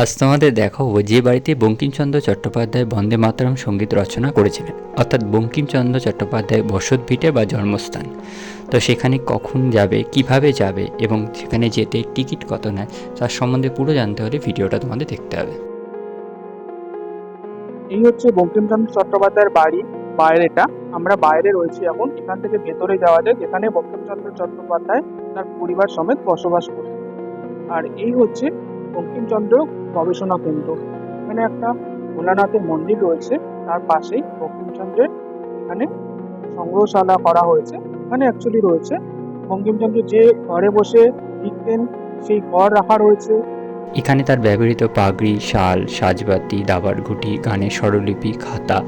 আজ তোমাদের দেখাবো যে বাড়িতে বঙ্কিমচন্দ্র চট্টোপাধ্যায় বন্দে মাতরম সংগীত রচনা করেছিলেন, অর্থাৎ বঙ্কিমচন্দ্র চট্টোপাধ্যায় বসত ভিটে বা জন্মস্থান। তো সেখানে কখন যাবে, কীভাবে যাবে এবং সেখানে যেতে টিকিট কত নেয়, তার সম্বন্ধে পুরো জানতে হলে ভিডিওটা তোমাদের দেখতে হবে। এই হচ্ছে বঙ্কিমচন্দ্র চট্টোপাধ্যায়ের বাড়ি, বাইরেটা। আমরা বাইরে রয়েছি এখন, এখান থেকে ভেতরে যাওয়া যায় যেখানে বঙ্কিমচন্দ্র চট্টোপাধ্যায় তার পরিবার সমেত বসবাস করে আর এই হচ্ছে বঙ্কিমচন্দ্র গবেষণা কেন্দ্র। এখানে একটা ভোলানাথের মন্দির রয়েছে। তার পাশেই বঙ্কিমচন্দ্রের এখানে সংগ্রহশালা করা হয়েছে। এখানে অ্যাকচুয়ালি রয়েছে। বঙ্কিমচন্দ্র যে ঘরে বসে লিখতেন, সেই ঘর রাখা রয়েছে। এখানে তার ব্যবহৃত পাগড়ি, শাল, সাজবাতি, দাবার ঘুটি, গানের স্বরলিপি, খাতা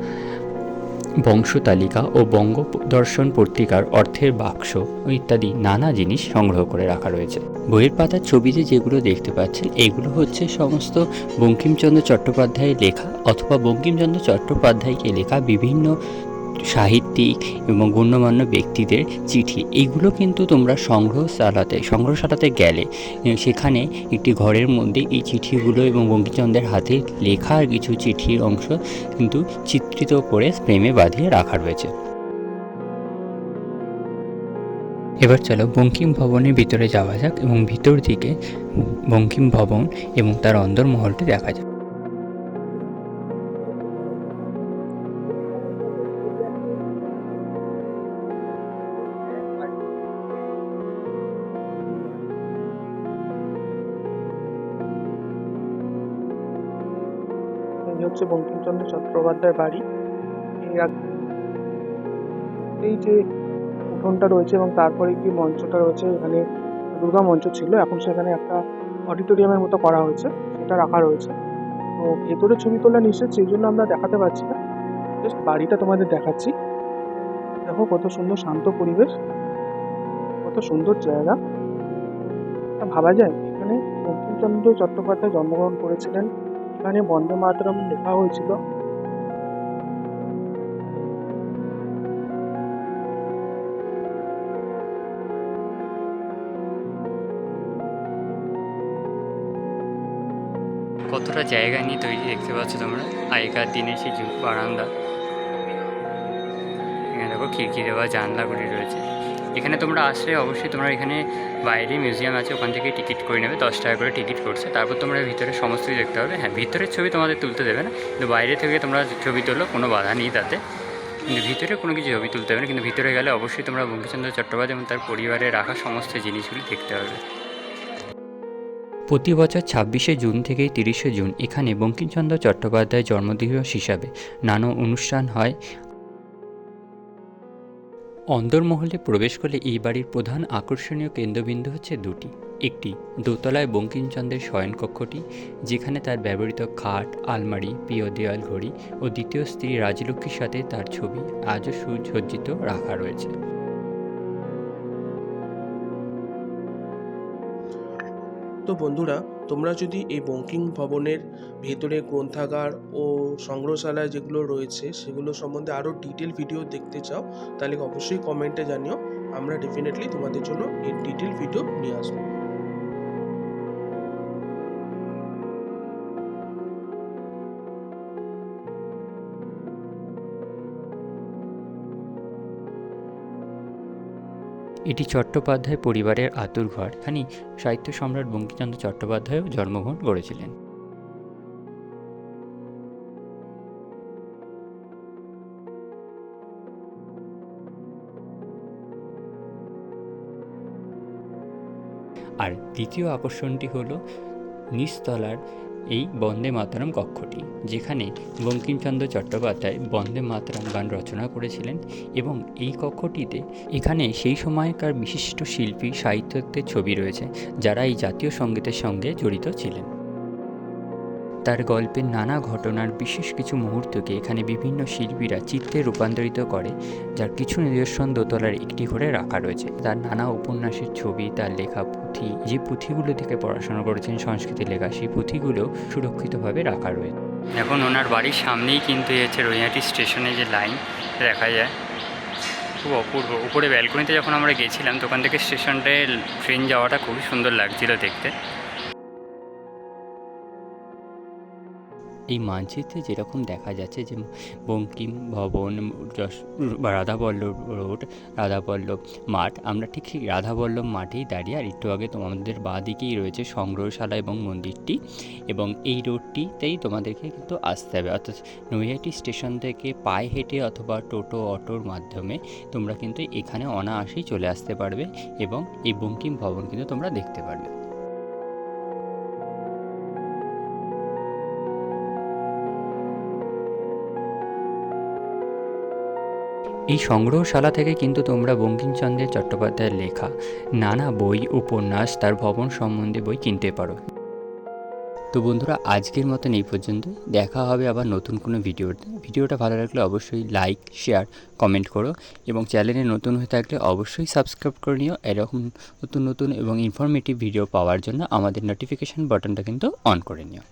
বংশতালিকা ও বঙ্গদর্শন পত্রিকার অর্থের বাক্স ইত্যাদি নানা জিনিস সংগ্রহ করে রাখা রয়েছে। বইয়ের পাতার ছবিতে যেগুলো দেখতে পাচ্ছেন, এগুলো হচ্ছে সমস্ত বঙ্কিমচন্দ্র চট্টোপাধ্যায়ের লেখা অথবা বঙ্কিমচন্দ্র চট্টোপাধ্যায়কে লেখা বিভিন্ন সাহিত্যিক এবং গণ্যমান্য ব্যক্তিদের চিঠি। এইগুলো কিন্তু তোমরা সংগ্রহশালাতে সংগ্রহশালাতে গেলে সেখানে একটি ঘরের মধ্যে এই চিঠিগুলো এবং বঙ্কিমচন্দ্রের হাতে লেখা কিছু চিঠির অংশ কিন্তু চিত্রিত করে ফ্রেমে বাঁধিয়ে রাখা রয়েছে। এবার চলো বঙ্কিম ভবনের ভিতরে যাওয়া যাক এবং ভিতর দিকে বঙ্কিম ভবন এবং তার অন্দরমহলটি দেখা যাক। হচ্ছে বঙ্কিমচন্দ্র চট্টোপাধ্যায়ের বাড়ি। এই যে উঠোনটা রয়েছে এবং তারপরে কি মঞ্চটা রয়েছে, এখানে দুর্গা মঞ্চ ছিল। এখন সেখানে একটা অডিটোরিয়ামের মতো করা হয়েছে, সেটা রাখা রয়েছে। তো ভেতরে ছবি তোলা নিষেধ, সেই জন্য আমরা দেখাতে পারছি না। জাস্ট বাড়িটা তোমাদের দেখাচ্ছি। দেখো কত সুন্দর শান্ত পরিবেশ। কত সুন্দর জায়গা। ভাবা যায়, এখানে বঙ্কিমচন্দ্র চট্টোপাধ্যায় জন্মগ্রহণ করেছিলেন এখানে বন্দে মাতরম লেখা হয়েছিল। কতটা জায়গা নিয়ে তৈরি দেখতে পাচ্ছ তোমরা? আগেকার দিনে সেই বারান্দা। এখানে দেখো খিড়কি দেওয়া জানলাগুলি রয়েছে। এখানে তোমরা আসলে অবশ্যই তোমরা এখানে বাইরে মিউজিয়াম আছে, ওখান থেকে টিকিট করে নেবে, দশ টাকা করে টিকিট করছে তারপর তোমরা ভিতরে সমস্ত কিছু দেখতে পাবে হ্যাঁ ভিতরের ছবি তোমাদের তুলতে দেবে না, কিন্তু বাইরে থেকে তোমরা ছবি তোলো, কোনো বাধা নেই তাতে। কিন্তু ভিতরে কোনো কিছু ছবি তুলতে হবে না, কিন্তু ভিতরে গেলে অবশ্যই তোমরা বঙ্কিমচন্দ্র চট্টোপাধ্যায় এবং তার পরিবারে রাখা সমস্ত জিনিসগুলি দেখতে পাবে প্রতি বছর ছাব্বিশে জুন থেকে তিরিশে জুন এখানে বঙ্কিমচন্দ্র চট্টোপাধ্যায় জন্মদিবস হিসাবে নানা অনুষ্ঠান হয়। অন্দরমহলে প্রবেশ করলে এই বাড়ির প্রধান আকর্ষণীয় কেন্দ্রবিন্দু হচ্ছে দুটি। একটি দোতলায় বঙ্কিমচন্দ্রের শয়নকক্ষটি, যেখানে তার ব্যবহৃত খাট, আলমারি, প্রিয় দেওয়াল ঘড়ি ও দ্বিতীয় স্ত্রী রাজলক্ষ্মীর সাথে তার ছবি আজও সুসজ্জিত রাখা রয়েছে। তো বন্ধুরা, তোমরা যদি এই বঙ্কিম ভবনের ভেতরে গ্রন্থাগার ও সংগ্রহশালা যেগুলো রয়েছে, সেগুলো সম্বন্ধে আরও ডিটেল ভিডিও দেখতে চাও, তাহলে অবশ্যই কমেন্টে জানিও। আমরা ডেফিনেটলি তোমাদের জন্য এর ডিটেল ভিডিও নিয়ে আসব। এটি চট্টোপাধ্যায় পরিবারের আতুর ঘর। এখানে সাহিত্য সম্রাট বঙ্কিমচন্দ্র চট্টোপাধ্যায়ও জন্মগ্রহণ করেছিলেন। আর দ্বিতীয় আকর্ষণটি হলো নিচতলার এই বন্দে মাতরম কক্ষটি, যেখানে বঙ্কিমচন্দ্র চট্টোপাধ্যায় বন্দে মাতরম গান রচনা করেছিলেন এবং এই কক্ষটিতে এখানে সেই সময়কার বিশিষ্ট শিল্পী সাহিত্যের ছবি রয়েছে, যারা এই জাতীয় সঙ্গীতের সঙ্গে জড়িত ছিলেন। তার গল্পের নানা ঘটনার বিশেষ কিছু মুহূর্তকে এখানে বিভিন্ন শিল্পীরা চিত্রে রূপান্তরিত করে, যার কিছু নিদর্শন দোতলার একটি করে রাখা রয়েছে। তার নানা উপন্যাসের ছবি, তার লেখা পুঁথি, যে পুঁথিগুলো থেকে পড়াশোনা করেছেন সংস্কৃতি লেখা, সেই পুঁথিগুলো সুরক্ষিতভাবে রাখা রয়েছে। এখন ওনার বাড়ির সামনেই কিন্তু হচ্ছে রৈয়াটি স্টেশনে যে লাইন দেখা যায়। খুব অপূর্ব। উপরে ব্যালকনিতে যখন আমরা গেছিলাম ওখান থেকে স্টেশনটায় ট্রেন যাওয়াটা খুবই সুন্দর লাগছিল দেখতে। এই মানচিত্রে যেরকম দেখা যাচ্ছে যে বঙ্কিম ভবন রাধাবল্লভ রোড রাধাবল্লভ মাঠ, আমরা ঠিক সেই রাধাবল্লভ মাঠেই দাঁড়িয়ে আর একটু আগে তোমাদের বাঁ দিকেই রয়েছে সংগ্রহশালা এবং মন্দিরটি এবং এই রোডটিতেই তোমাদেরকে কিন্তু আসতে হবে। অর্থাৎ নৈহাটি স্টেশন থেকে পায়ে হেঁটে অথবা টোটো অটোর মাধ্যমে তোমরা কিন্তু এখানে অনায়াসেই চলে আসতে পারবে এবং এই বঙ্কিম ভবন কিন্তু তোমরা দেখতে পারবে। এই সংগ্রহশালা থেকে কিন্তু তোমরা বঙ্কিমচন্দ্রের চট্টোপাধ্যায়ের লেখা, নানা বই, উপন্যাস, তার ভবন সম্বন্ধে বই কিনতে পারো। তো বন্ধুরা, আজকের মতন এই পর্যন্ত। দেখা হবে আবার নতুন কোনো ভিডিওতে। ভিডিওটা ভালো লাগলে অবশ্যই লাইক, শেয়ার, কমেন্ট করো এবং চ্যানেলে নতুন হয়ে থাকলে অবশ্যই সাবস্ক্রাইব করে নিও। এরকম নতুন নতুন এবং ইনফরমেটিভ ভিডিও পাওয়ার জন্য আমাদের নোটিফিকেশান বাটনটা কিন্তু অন করে নিও।